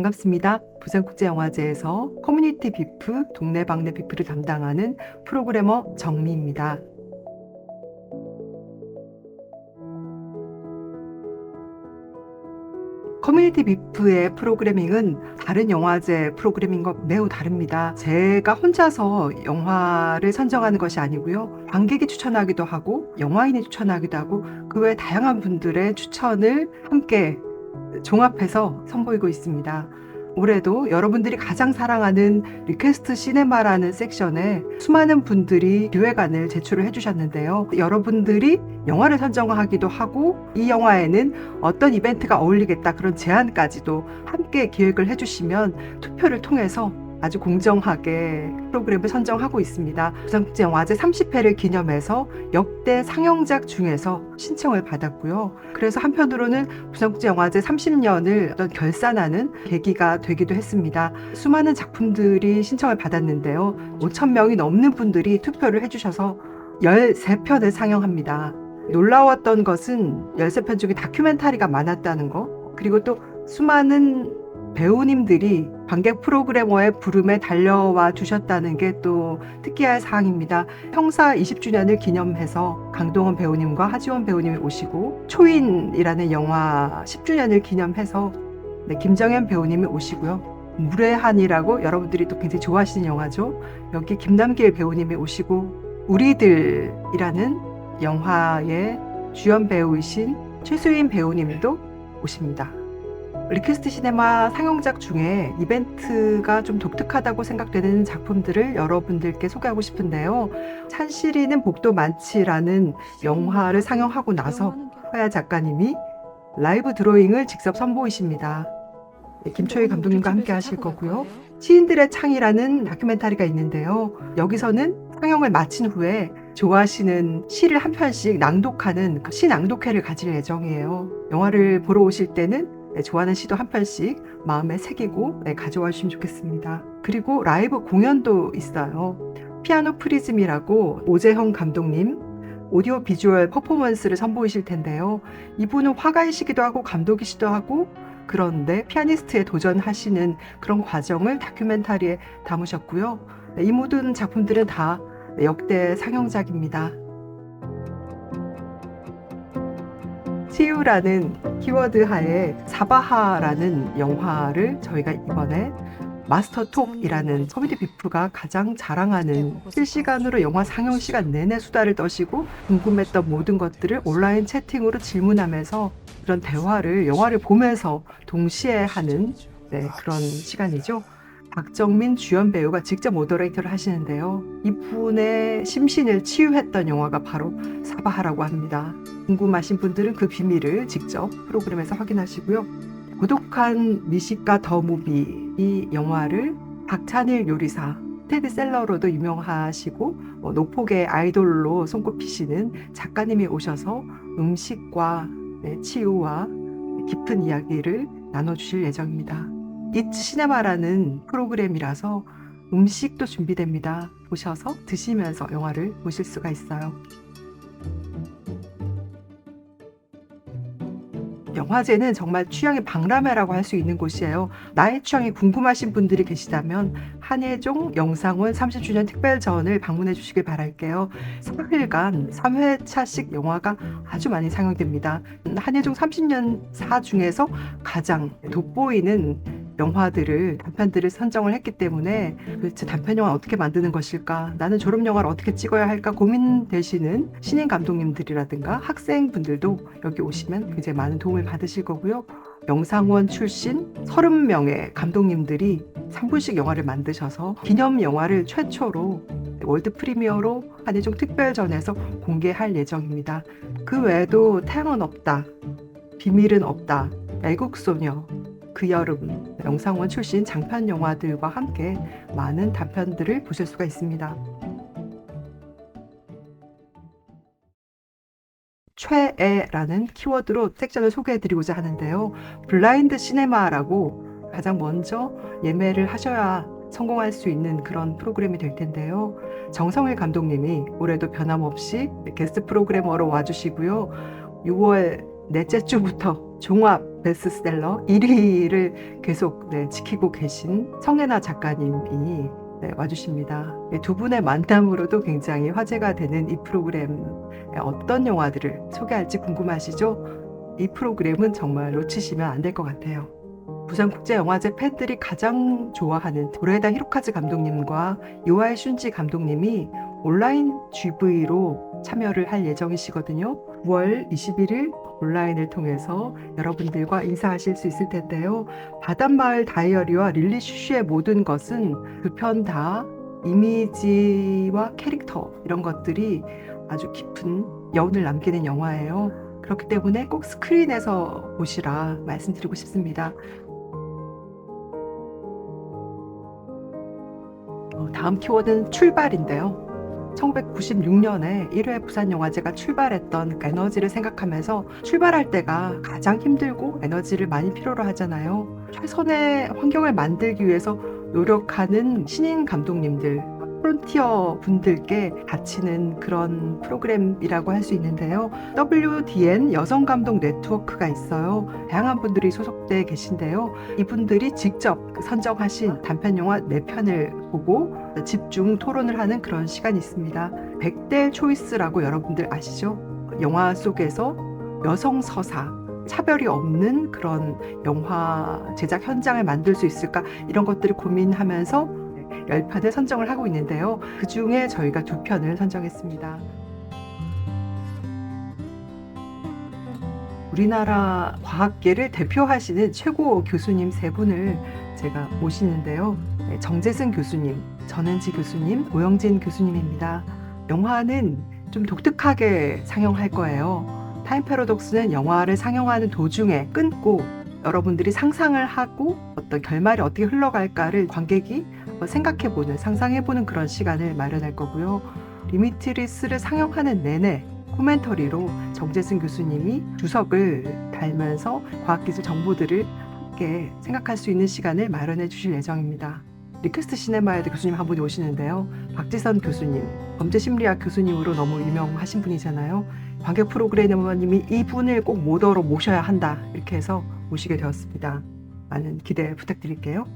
반갑습니다. 부산국제영화제에서 커뮤니티 비프, 동네방네 비프를 담당하는 프로그래머 정미입니다. 커뮤니티 비프의 프로그래밍은 다른 영화제 프로그래밍과 매우 다릅니다. 제가 혼자서 영화를 선정하는 것이 아니고요. 관객이 추천하기도 하고, 영화인이 추천하기도 하고, 그 외 다양한 분들의 추천을 함께 종합해서 선보이고 있습니다. 올해도 여러분들이 가장 사랑하는 리퀘스트 시네마라는 섹션에 수많은 분들이 기획안을 제출을 해주셨는데요. 여러분들이 영화를 선정하기도 하고 이 영화에는 어떤 이벤트가 어울리겠다 그런 제안까지도 함께 기획을 해주시면 투표를 통해서 아주 공정하게 프로그램을 선정하고 있습니다. 부산국제영화제 30회를 기념해서 역대 상영작 중에서 신청을 받았고요. 그래서 한편으로는 부산국제영화제 30년을 어떤 결산하는 계기가 되기도 했습니다. 수많은 작품들이 신청을 받았는데요. 5천 명이 넘는 분들이 투표를 해주셔서 13편을 상영합니다. 놀라웠던 것은 13편 중에 다큐멘터리가 많았다는 거, 그리고 또 수많은 배우님들이 관객 프로그래머의 부름에 달려와 주셨다는 게 또 특이할 사항입니다. 형사 20주년을 기념해서 강동원 배우님과 하지원 배우님이 오시고 초인이라는 영화 10주년을 기념해서 네, 김정현 배우님이 오시고요. 물의 한이라고 여러분들이 또 굉장히 좋아하시는 영화죠. 여기 김남길 배우님이 오시고 우리들이라는 영화의 주연 배우이신 최수인 배우님도 오십니다. 리퀘스트 시네마 상영작 중에 이벤트가 좀 독특하다고 생각되는 작품들을 여러분들께 소개하고 싶은데요. 찬실이는 복도 많지라는 영화를 상영하고 나서 화야 작가님이 라이브 드로잉을 직접 선보이십니다. 네, 김초희 감독님과 함께 하실 거고요. 시인들의 창이라는 다큐멘터리가 있는데요. 여기서는 상영을 마친 후에 좋아하시는 시를 한 편씩 낭독하는 그시 낭독회를 가질 예정이에요. 영화를 보러 오실 때는 네, 좋아하는 시도 한 편씩 마음에 새기고 네, 가져와 주시면 좋겠습니다. 그리고 라이브 공연도 있어요. 피아노 프리즘이라고 오재형 감독님 오디오 비주얼 퍼포먼스를 선보이실 텐데요. 이분은 화가이시기도 하고 감독이시기도 하고 그런데 피아니스트에 도전하시는 그런 과정을 다큐멘터리에 담으셨고요. 네, 이 모든 작품들은 다 역대 상영작입니다. 치유라는 키워드 하에 사바하라는 영화를 저희가 이번에 마스터톡이라는 커뮤니티 비프가 가장 자랑하는 실시간으로 영화 상영 시간 내내 수다를 떠시고 궁금했던 모든 것들을 온라인 채팅으로 질문하면서 그런 대화를 영화를 보면서 동시에 하는 네, 그런 시간이죠. 박정민 주연 배우가 직접 모더레이터를 하시는데요. 이분의 심신을 치유했던 영화가 바로 사바하라고 합니다. 궁금하신 분들은 그 비밀을 직접 프로그램에서 확인하시고요. 고독한 미식가 더 무비 이 영화를 박찬일 요리사 테드 셀러로도 유명하시고 뭐 노폭의 아이돌로 손꼽히시는 작가님이 오셔서 음식과 네, 치유와 깊은 이야기를 나눠주실 예정입니다. 이츠 시네마라는 프로그램이라서 음식도 준비됩니다. 오셔서 드시면서 영화를 보실 수가 있어요. 영화제는 정말 취향의 박람회라고 할 수 있는 곳이에요. 나의 취향이 궁금하신 분들이 계시다면 한예종 영상원 30주년 특별전을 방문해 주시길 바랄게요. 3일간 3회차씩 영화가 아주 많이 상영됩니다. 한예종 30년 사 중에서 가장 돋보이는 영화들을 단편들을 선정을 했기 때문에 도대체 단편 영화 어떻게 만드는 것일까 나는 졸업 영화를 어떻게 찍어야 할까 고민되시는 신인 감독님들이라든가 학생분들도 여기 오시면 굉장히 많은 도움을 받으실 거고요. 영상원 출신 30명의 감독님들이 3분씩 영화를 만드셔서 기념 영화를 최초로 월드 프리미어로 한예종 특별전에서 공개할 예정입니다. 그 외에도 태양은 없다 비밀은 없다 애국소녀 그 여름 영상원 출신 장편 영화들과 함께 많은 단편들을 보실 수가 있습니다. 최애라는 키워드로 섹션을 소개해드리고자 하는데요. 블라인드 시네마라고 가장 먼저 예매를 하셔야 성공할 수 있는 그런 프로그램이 될 텐데요. 정성일 감독님이 올해도 변함없이 게스트 프로그래머로 와주시고요. 6월 넷째 주부터 종합 베스트셀러 1위를 계속 네, 지키고 계신 성애나 작가님이 네, 와주십니다. 네, 두 분의 만남으로도 굉장히 화제가 되는 이 프로그램 네, 어떤 영화들을 소개할지 궁금하시죠? 이 프로그램은 정말 놓치시면 안 될 것 같아요. 부산국제영화제 팬들이 가장 좋아하는 도레다 히로카즈 감독님과 요아이 슌지 감독님이 온라인 GV로 참여를 할 예정이시거든요. 9월 21일 온라인을 통해서 여러분들과 인사하실 수 있을 텐데요. 바닷마을 다이어리와 릴리 슈슈의 모든 것은 두편다 이미지와 캐릭터 이런 것들이 아주 깊은 여운을 남기는 영화예요. 그렇기 때문에 꼭 스크린에서 보시라 말씀드리고 싶습니다. 어, 다음 키워드는 출발인데요. 1996년에 1회 부산영화제가 출발했던 그 에너지를 생각하면서 출발할 때가 가장 힘들고 에너지를 많이 필요로 하잖아요. 최선의 환경을 만들기 위해서 노력하는 신인 감독님들, 프론티어 분들께 바치는 그런 프로그램이라고 할 수 있는데요. WDN 여성 감독 네트워크가 있어요. 다양한 분들이 소속돼 계신데요. 이분들이 직접 그 선정하신 단편 영화 4편을 보고 집중 토론을 하는 그런 시간이 있습니다. 100대 초이스라고 여러분들 아시죠? 영화 속에서 여성 서사 차별이 없는 그런 영화 제작 현장을 만들 수 있을까 이런 것들을 고민하면서 10편을 선정을 하고 있는데요. 그 중에 저희가 두 편을 선정했습니다. 우리나라 과학계를 대표하시는 최고 교수님 세 분을 제가 모시는데요. 네, 정재승 교수님, 전은지 교수님, 오영진 교수님입니다. 영화는 좀 독특하게 상영할 거예요. 타임 패러독스는 영화를 상영하는 도중에 끊고 여러분들이 상상을 하고 어떤 결말이 어떻게 흘러갈까를 관객이 생각해보는, 상상해보는 그런 시간을 마련할 거고요. 리미트리스를 상영하는 내내 코멘터리로 정재승 교수님이 주석을 달면서 과학기술 정보들을 함께 생각할 수 있는 시간을 마련해 주실 예정입니다. 리퀘스트 시네마에도 교수님 한 분이 오시는데요. 박지선 교수님, 범죄심리학 교수님으로 너무 유명하신 분이잖아요. 관객 프로그래머님이 이분을 꼭 모더로 모셔야 한다. 이렇게 해서 모시게 되었습니다. 많은 기대 부탁드릴게요.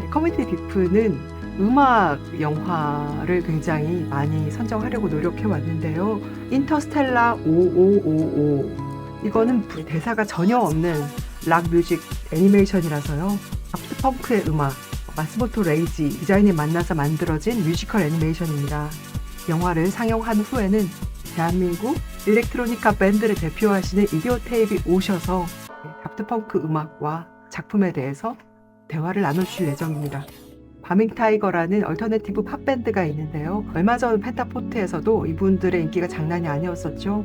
네, 커뮤니티 비프는 음악 영화를 굉장히 많이 선정하려고 노력해 왔는데요. 인터스텔라 5555 이거는 대사가 전혀 없는 락 뮤직 애니메이션이라서요. 아프트 펑크의 음악 마스모토 레이지 디자인이 만나서 만들어진 뮤지컬 애니메이션입니다. 영화를 상영한 후에는 대한민국 일렉트로니카 밴드를 대표하시는 이디오 테이프 오셔서 다프트펑크 음악과 작품에 대해서 대화를 나눠주실 예정입니다. 바밍 타이거라는 얼터네티브 팝 밴드가 있는데요. 얼마 전 펜타포트에서도 이분들의 인기가 장난이 아니었었죠.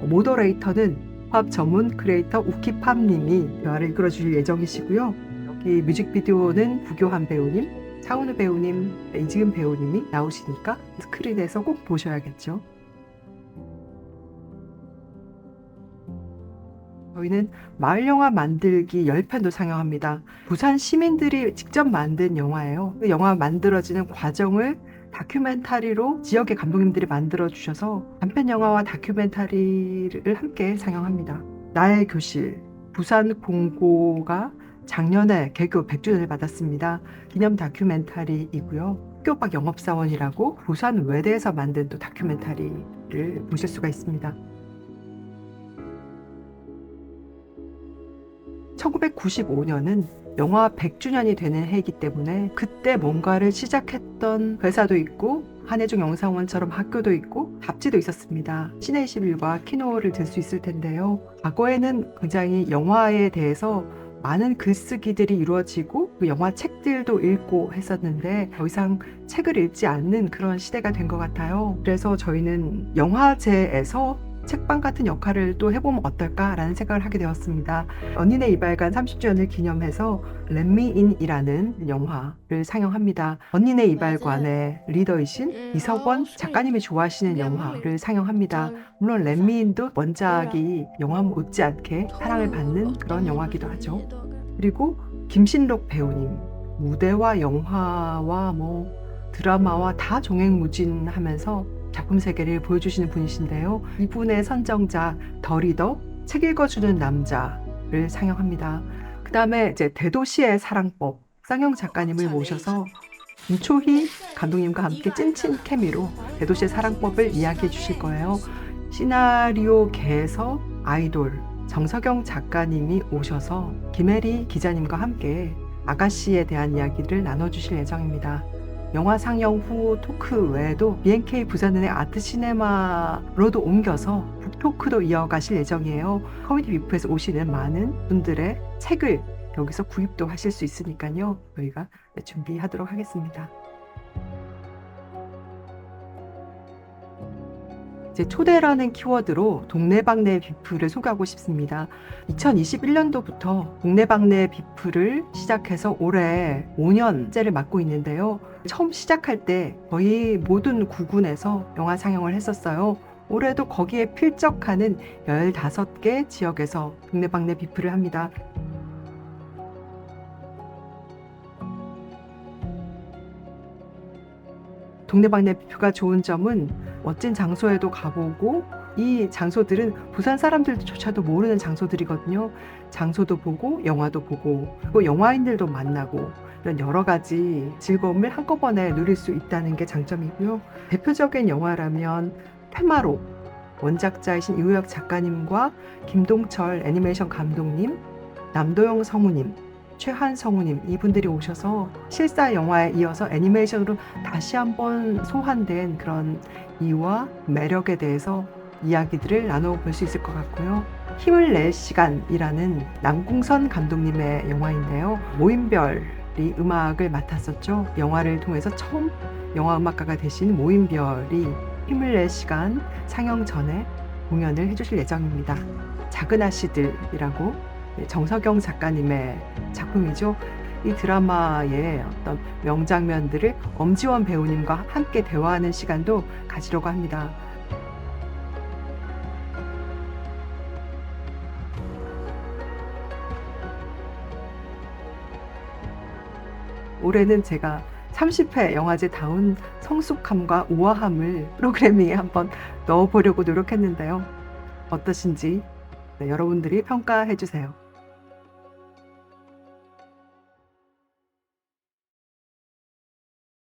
모더레이터는 팝 전문 크리에이터 우키팝님이 대화를 이끌어 주실 예정이시고요. 여기 뮤직비디오는 부교한 배우님, 차은우 배우님, 이지은 배우님이 나오시니까 스크린에서 꼭 보셔야겠죠. 저희는 마을 영화 만들기 10편도 상영합니다. 부산 시민들이 직접 만든 영화예요. 그 영화 만들어지는 과정을 다큐멘터리로 지역의 감독님들이 만들어 주셔서 단편 영화와 다큐멘터리를 함께 상영합니다. 나의 교실 부산 공고가 작년에 개교 100주년을 받았습니다. 기념 다큐멘터리이고요. 학교박 영업사원이라고 부산 외대에서 만든 또 다큐멘터리를 보실 수가 있습니다. 1995년은 영화 100주년이 되는 해이기 때문에 그때 뭔가를 시작했던 회사도 있고 한혜중 영상원처럼 학교도 있고 잡지도 있었습니다. 시내 21과 키노를 들 수 있을 텐데요. 과거에는 굉장히 영화에 대해서 많은 글쓰기들이 이루어지고 그 영화 책들도 읽고 했었는데 더 이상 책을 읽지 않는 그런 시대가 된 것 같아요. 그래서 저희는 영화제에서 책방 같은 역할을 또 해보면 어떨까라는 생각을 하게 되었습니다. 언니네 이발관 30주년을 기념해서 렛미인이라는 영화를 상영합니다. 언니네 이발관의 리더이신 이석원 작가님이 좋아하시는 영화를 상영합니다. 물론 렛미인도 원작이 영화 못지않게 사랑을 받는 그런 영화기도 하죠. 그리고 김신록 배우님 무대와 영화와 뭐 드라마와 다 종횡무진하면서 작품 세계를 보여주시는 분이신데요. 이분의 선정작 더 리더 책 읽어주는 남자를 상영합니다. 그 다음에 이제 대도시의 사랑법 쌍용 작가님을 모셔서 김초희 감독님과 함께 찐친 케미로 대도시의 사랑법을 이야기해 주실 거예요. 시나리오계에서 아이돌 정석영 작가님이 오셔서 김혜리 기자님과 함께 아가씨에 대한 이야기를 나눠주실 예정입니다. 영화 상영 후 토크 외에도 BNK 부산은의 아트 시네마로도 옮겨서 북토크도 이어가실 예정이에요. 커뮤니티 뷰프에서 오시는 많은 분들의 책을 여기서 구입도 하실 수 있으니까요. 저희가 준비하도록 하겠습니다. 이제 초대라는 키워드로 동네방네 비프를 소개하고 싶습니다. 2021년도부터 동네방네 비프를 시작해서 올해 5년째를 맡고 있는데요. 처음 시작할 때 거의 모든 구군에서 영화 상영을 했었어요. 올해도 거기에 필적하는 15개 지역에서 동네방네 비프를 합니다. 동네방네 비프가 좋은 점은 멋진 장소에도 가보고 이 장소들은 부산 사람들조차도 모르는 장소들이거든요. 장소도 보고 영화도 보고 또 영화인들도 만나고 이런 여러 가지 즐거움을 한꺼번에 누릴 수 있다는 게 장점이고요. 대표적인 영화라면 테마로 원작자이신 이우혁 작가님과 김동철 애니메이션 감독님, 남도영 성우님, 최한 성우님 이분들이 오셔서 실사 영화에 이어서 애니메이션으로 다시 한번 소환된 그런 이유와 매력에 대해서 이야기들을 나눠볼 수 있을 것 같고요. 힘을 낼 시간이라는 남궁선 감독님의 영화인데요. 모임별이 음악을 맡았었죠. 영화를 통해서 처음 영화 음악가가 되신 모임별이 힘을 낼 시간 상영 전에 공연을 해주실 예정입니다. 작은 아씨들이라고 정석영 작가님의 작품이죠. 이 드라마의 어떤 명장면들을 엄지원 배우님과 함께 대화하는 시간도 가지려고 합니다. 올해는 제가 30회 영화제 다운 성숙함과 우아함을 프로그래밍에 한번 넣어보려고 노력했는데요. 어떠신지 네, 여러분들이 평가해 주세요.